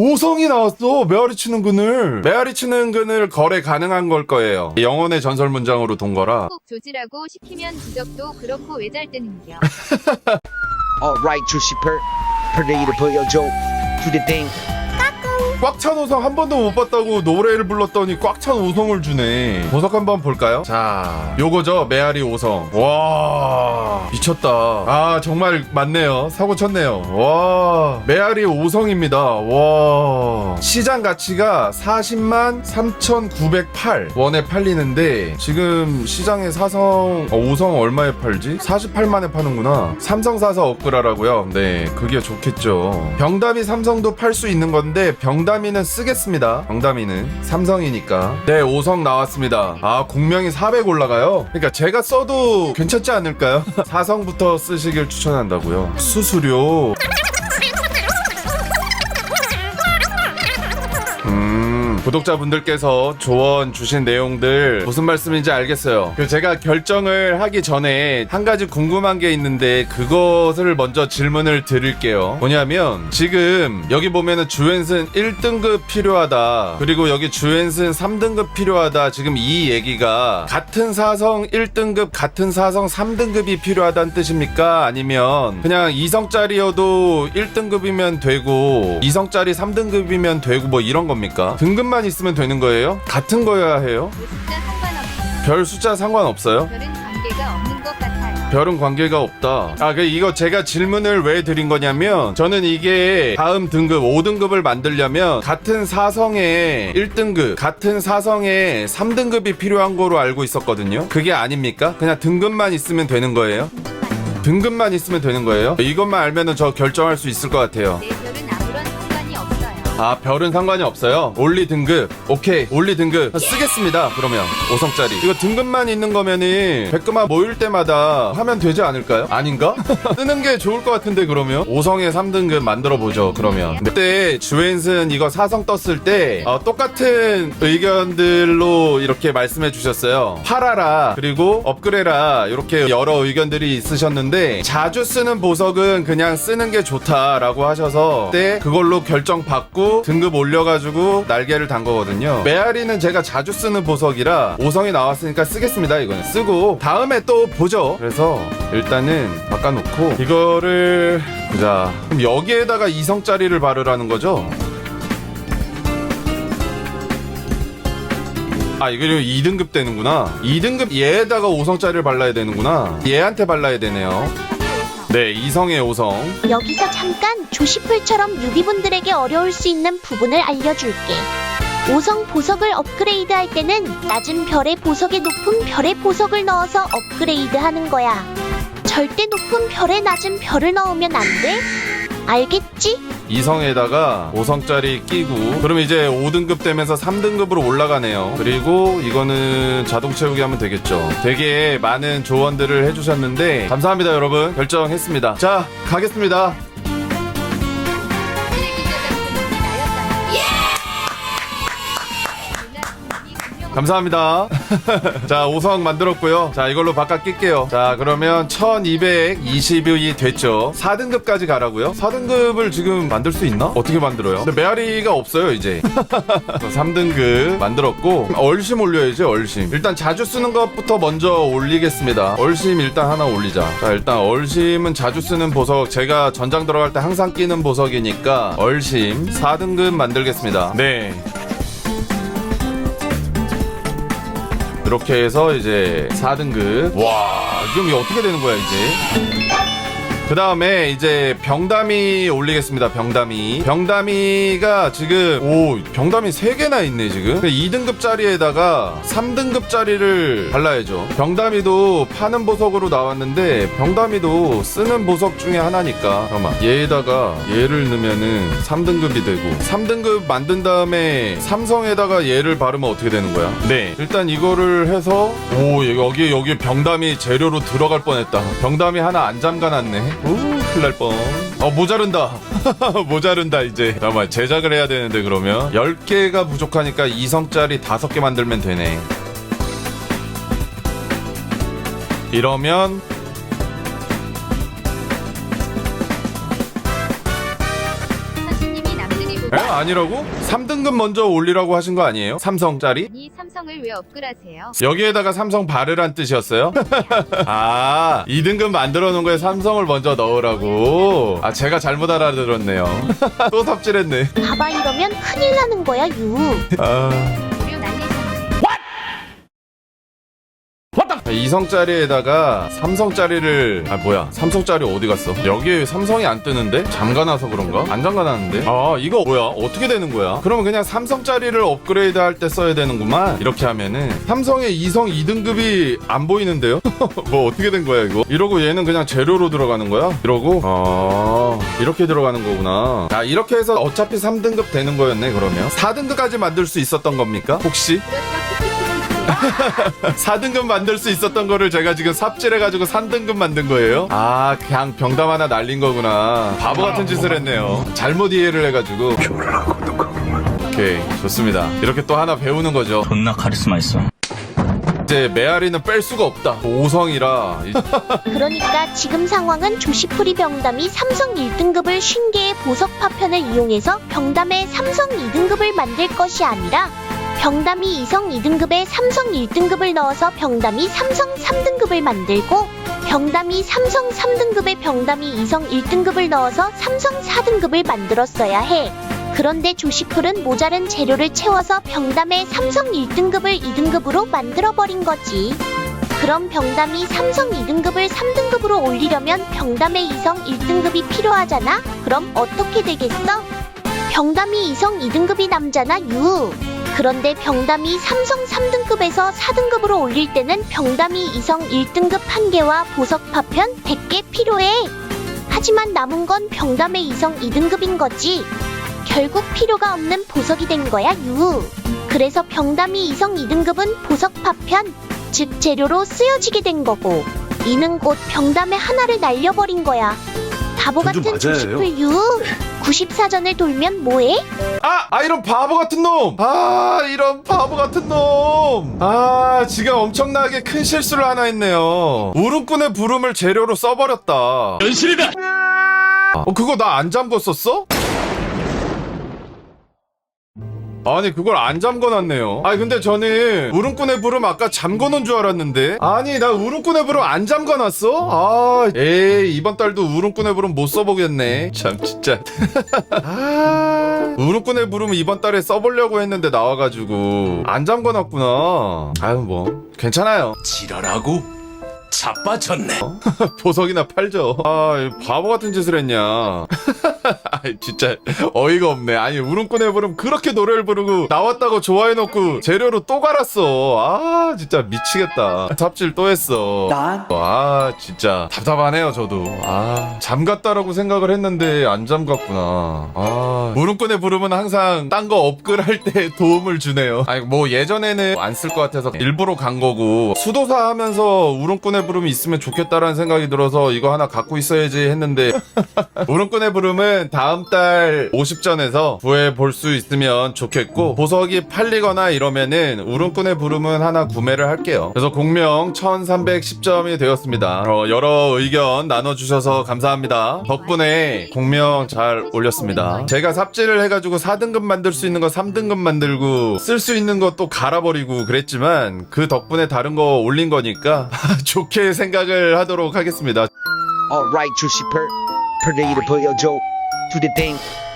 오성이 나왔어 메아리 치는 그늘 메아리 치는 그늘 거래 가능한 걸 거예요 영혼의 전설 문장으로 돈 거라 꼭 조지라고 시키면 부적도 그렇고 왜잘 뜨는겨. Alright, 주시 per per 보여줘. Do the thing. 꽉찬 오성 한 번도 못 봤다고 노래를 불렀더니 꽉찬 오성을 주네. 보석 한번 볼까요? 자 요거죠. 메아리 오성. 와 미쳤다. 아 정말 맞네요. 사고 쳤네요. 와 메아리 오성입니다. 와. 시장 가치가 40만 3,908 원에 팔리는데 지금 시장에 사성 어, 오성 얼마에 팔지? 48만에 파는구나. 삼성 사서 업그라라고요. 네 그게 좋겠죠. 병담이 삼성도 팔 수 있는 건데 병 담이는 쓰겠습니다. 병담이는 삼성이니까. 네 오성 나왔습니다. 아 공명이 400 올라가요? 그러니까 제가 써도 괜찮지 않을까요? 사성부터 쓰시길 추천한다고요. 수수료 구독자분들께서 조언 주신 내용들 무슨 말씀인지 알겠어요. 그 제가 결정을 하기 전에 한 가지 궁금한 게 있는데 그것을 먼저 질문을 드릴게요. 뭐냐면 지금 여기 보면은 주엔슨 1등급 필요하다. 그리고 여기 주엔슨 3등급 필요하다. 지금 이 얘기가 같은 사성 1등급 같은 사성 3등급이 필요하다는 뜻입니까? 아니면 그냥 2성짜리여도 1등급이면 되고 2성짜리 3등급이면 되고 뭐 이런 겁니까? 등급만 있으면 되는 거예요? 같은 거여야 해요? 숫자 상관없이 별 숫자 상관없어요? 별은 관계가 없는 것 같아요. 별은 관계가 없다. 아, 그 이거 제가 질문을 왜 드린 거냐면 저는 이게 다음 등급 5등급을 만들려면 같은 사성에 1등급, 같은 사성에 3등급이 필요한 거로 알고 있었거든요. 그게 아닙니까? 그냥 등급만 있으면 되는 거예요? 등급만 있으면 되는 거예요? 이것만 알면은 저 결정할 수 있을 것 같아요. 내 아 별은 상관이 없어요. 올리 등급. 오케이. 올리 등급. 쓰겠습니다 그러면. 5성짜리. 이거 등급만 있는 거면은 백금화 모일 때마다 하면 되지 않을까요? 아닌가? 쓰는 게 좋을 것 같은데 그러면? 5성에 3등급 만들어 보죠 그러면. 그때 주엔슨 이거 4성 떴을 때 어, 똑같은 의견들로 이렇게 말씀해 주셨어요. 팔아라 그리고 업그레라 이렇게 여러 의견들이 있으셨는데 자주 쓰는 보석은 그냥 쓰는 게 좋다라고 하셔서 그때 그걸로 결정 받고 등급 올려가지고 날개를 단 거거든요. 메아리는 제가 자주 쓰는 보석이라 5성이 나왔으니까 쓰겠습니다. 이거는 쓰고 다음에 또 보죠. 그래서 일단은 바꿔놓고 이거를 보자. 그럼 여기에다가 2성짜리를 바르라는 거죠? 아, 이거 2등급 되는구나. 2등급 얘에다가 5성짜리를 발라야 되는구나. 얘한테 발라야 되네요. 네, 2성에 5성. 여기서 잠깐 조시풀처럼 유비분들에게 어려울 수 있는 부분을 알려줄게. 5성 보석을 업그레이드 할 때는 낮은 별의 보석에 높은 별의 보석을 넣어서 업그레이드 하는 거야. 절대 높은 별에 낮은 별을 넣으면 안 돼? 알겠지? 2성에다가 5성짜리 끼고 그럼 이제 5등급 되면서 3등급으로 올라가네요. 그리고 이거는 자동 채우기 하면 되겠죠. 되게 많은 조언들을 해주셨는데 감사합니다 여러분. 결정했습니다. 자 가겠습니다 감사합니다. 자, 5성 만들었고요. 자, 이걸로 바깥 낄게요. 자, 그러면 1220이 됐죠. 4등급까지 가라고요? 4등급을 지금 만들 수 있나? 어떻게 만들어요? 근데 메아리가 없어요, 이제. 3등급 만들었고 얼심 올려야지, 얼심. 일단 자주 쓰는 것부터 먼저 올리겠습니다. 얼심 일단 하나 올리자. 자, 일단 얼심은 자주 쓰는 보석. 제가 전장 들어갈 때 항상 끼는 보석이니까 얼심 4등급 만들겠습니다. 네. 이렇게 해서 이제 4등급. 와, 그럼 이게 어떻게 되는 거야, 이제? 그 다음에 이제 병담이 올리겠습니다. 병담이. 병담이가 지금, 오, 병담이 3개나 있네, 지금. 2등급 짜리에다가 3등급 짜리를 발라야죠. 병담이도 파는 보석으로 나왔는데, 병담이도 쓰는 보석 중에 하나니까. 잠깐만. 얘에다가 얘를 넣으면은 3등급이 되고, 3등급 만든 다음에 삼성에다가 얘를 바르면 어떻게 되는 거야? 네. 일단 이거를 해서, 오, 여기, 여기 병담이 재료로 들어갈 뻔했다. 병담이 하나 안 잠가놨네. 오, 큰일 날 뻔. 어, 모자른다. 모자른다, 이제. 잠깐만, 제작을 해야 되는데, 그러면. 10개가 부족하니까 2성짜리 5개 만들면 되네. 이러면, 에? 아니라고? 3등급 먼저 올리라고 하신 거 아니에요? 삼성짜리? 이 삼성을 왜 업글하세요? 여기에다가 삼성 발을한 뜻이었어요? 아, 2등급 만들어 놓은 거에 삼성을 먼저 넣으라고. 아, 제가 잘못 알아들었네요. 또 삽질했네. 봐봐 이러면 큰일 나는 거야 유. 아. 이성짜리에다가 삼성짜리를 아 뭐야. 삼성짜리 어디 갔어? 여기에 삼성이 안 뜨는데? 잠가놔서 그런가? 안 잠가놨는데? 아 이거 뭐야? 어떻게 되는 거야? 그러면 그냥 삼성짜리를 업그레이드 할 때 써야 되는구만. 이렇게 하면은 삼성의 이성 2등급이 안 보이는데요? 뭐 어떻게 된 거야 이거? 이러고 얘는 그냥 재료로 들어가는 거야? 이러고? 아 이렇게 들어가는 거구나. 아 이렇게 해서 어차피 3등급 되는 거였네 그러면. 4등급까지 만들 수 있었던 겁니까? 혹시? 4등급 만들 수 있었던 거를 제가 지금 삽질해가지고 3등급 만든 거예요? 아, 그냥 병담 하나 날린 거구나. 바보 같은 짓을 했네요. 잘못 이해를 해가지고. 오케이, 좋습니다. 이렇게 또 하나 배우는 거죠. 존나 카리스마 있어. 이제 메아리는 뺄 수가 없다. 5성이라. 그러니까 지금 상황은 조시프리 병담이 삼성 1등급을 50개의 보석 파편을 이용해서 병담의 삼성 2등급을 만들 것이 아니라 병담이 이성 2등급에 삼성 1등급을 넣어서 병담이 삼성 3등급을 만들고 병담이 삼성 3등급에 병담이 이성 1등급을 넣어서 삼성 4등급을 만들었어야 해. 그런데 조시풀은 모자른 재료를 채워서 병담의 삼성 1등급을 2등급으로 만들어버린 거지. 그럼 병담이 삼성 2등급을 3등급으로 올리려면 병담의 이성 1등급이 필요하잖아? 그럼 어떻게 되겠어? 병담이 이성 2등급이 남잖아, 유. 그런데 병담이 삼성 3등급에서 4등급으로 올릴 때는 병담이 이성 1등급 1개와 보석 파편 100개 필요해. 하지만 남은 건 병담의 이성 2등급인 거지. 결국 필요가 없는 보석이 된 거야, 유. 그래서 병담이 이성 2등급은 보석 파편, 즉 재료로 쓰여지게 된 거고 이는 곧 병담의 하나를 날려버린 거야. 바보 같은 조식풀 유. 94전을 돌면 뭐해? 아! 아, 이런 바보 같은 놈! 아, 이런 바보 같은 놈! 아, 지금 엄청나게 큰 실수를 하나 했네요. 우르꾼의 부름을 재료로 써버렸다. 연실이다. 어, 그거 나 안 잠궜었어? 아니 그걸 안 잠궈놨네요 아니 근데 저는 우릉꾼의 부름 아까 잠궈놓은 줄 알았는데 아니 나 우릉꾼의 부름 안 잠궈놨어? 아 에이 이번 달도 우릉꾼의 부름 못 써보겠네 참 진짜 아 우릉꾼의 부름 이번 달에 써보려고 했는데 나와가지고 안 잠궈놨구나 아유 뭐 괜찮아요 지랄하고 자빠졌네. 보석이나 팔죠. 아, 이 바보 같은 짓을 했냐. 아이, 진짜 어이가 없네. 아니, 우릉꾼의 부름 그렇게 노래를 부르고 나왔다고 좋아해놓고 재료로 또 갈았어. 아, 진짜 미치겠다. 삽질 또 했어. 아, 진짜 답답하네요, 저도. 아, 잠갔다라고 생각을 했는데 안 잠갔구나. 아, 우릉꾼의 부름은 항상 딴 거 업글 할 때 도움을 주네요. 아니, 뭐 예전에는 안 쓸 것 같아서 일부러 간 거고 수도사 하면서 우릉꾼의 부름이 있으면 좋겠다라는 생각이 들어서 이거 하나 갖고 있어야지 했는데 우릉꾼의 부름은 다음 달 50전에서 구해 볼 수 있으면 좋겠고 보석이 팔리거나 이러면은 우릉꾼의 부름은 하나 구매를 할게요. 그래서 공명 1310점이 되었습니다. 어, 여러 의견 나눠주셔서 감사합니다. 덕분에 공명 잘 올렸습니다. 제가 삽질을 해가지고 4등급 만들 수 있는 거 3등급 만들고 쓸 수 있는 거 또 갈아버리고 그랬지만 그 덕분에 다른 거 올린 거니까 좋게 생각을 하도록 하겠습니다. Alright, Juicy Per. Predator 보여줘. To the thing.